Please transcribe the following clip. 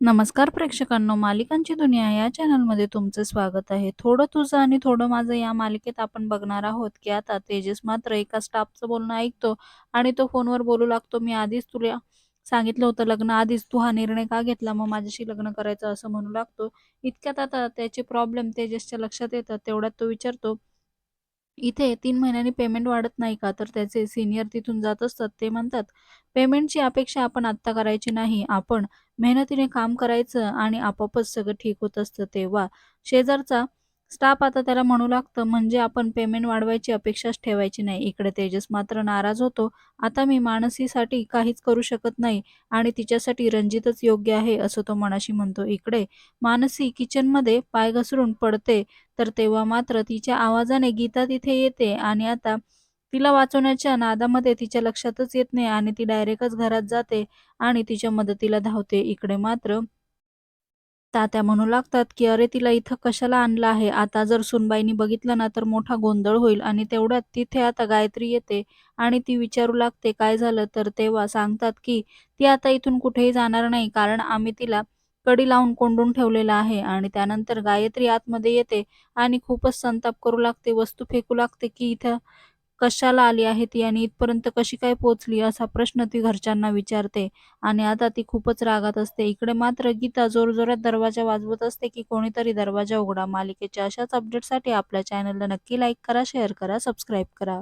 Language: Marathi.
नमस्कार प्रेक्षकांनो, मालिकांची दुनिया या चॅनलमध्ये तुमचं स्वागत आहे. थोडं तुझं आणि थोडं माझं या मालिकेत आपण बघणार आहोत की आता तेजस मात्र एका स्टाफचं बोलणं ऐकतो आणि तो फोनवर बोलू लागतो, "मी आधीच तुला सांगितलं होतं लग्न आधीच तू हा निर्णय का घेतला मग माझ्याशी लग्न करायचं?" असं म्हणू लागतो. इतक्यात आता त्याचे प्रॉब्लेम तेजसच्या लक्षात येतात. तेवढ्यात तो विचारतो, "इथे तीन महिन्यांनी पेमेंट वाढत नाही का?" तर त्याचे सिनियर तिथून जात असतात. ते म्हणतात, "पेमेंटची अपेक्षा आपण आत्ता करायची नाही. आपण मेहनतीने काम करायचं आणि आपोआपच सगळं ठीक होत असतं." तेव्हा शेजारचा स्टाफ आता त्याला म्हणू लागतं, "म्हणजे आपण पेमेंट वाढवायची अपेक्षाच ठेवायची नाही." इकडे तेजस मात्र नाराज होतो. "आता मी मानसीसाठी काहीच करू शकत नाही आणि तिच्यासाठी रंजितच योग्य आहे," असं तो मनाशी म्हणतो. इकडे मानसी किचनमध्ये पाय घसरून पडते तर तेव्हा मात्र तिच्या आवाजाने गीता तिथे येते आणि आता तिला वाचवण्याच्या नादामध्ये तिच्या लक्षातच येत नाही आणि ती डायरेक्टच घरात जाते आणि तिच्या मदतीला धावते. इकडे मात्र तात्या म्हणू लागतात, की "अरे तिला इथं कशाला आणलं आहे? आता जर सुनबाईंनी बघितलं ना तर मोठा गोंधळ होईल." आणि तेवढ्यात तिथे आता गायत्री येते आणि ती विचारू लागते, "काय झालं?" तर तेव्हा सांगतात, की "ती आता इथून कुठेही जाणार नाही कारण आम्ही तिला कडी लावून कोंडून ठेवलेलं आहे." आणि त्यानंतर गायत्री आतमध्ये येते आणि खूपच संताप करू लागते, वस्तू फेकू लागते, की "इथं कशाला आली आहे ती आणि इथपर्यंत कशी काय पोहोचली?" असा प्रश्न ती घरच्यांना विचारते आणि आता ती खूपच रागात असते. इकडे मात्र गीता जोरजोरात दरवाजा वाजवत असते, की "कोणीतरी दरवाजा उघडा." मालिकेच्या अशाच अपडेटसाठी आपल्या चॅनलला नक्की लाईक करा, शेअर करा, सबस्क्राईब करा.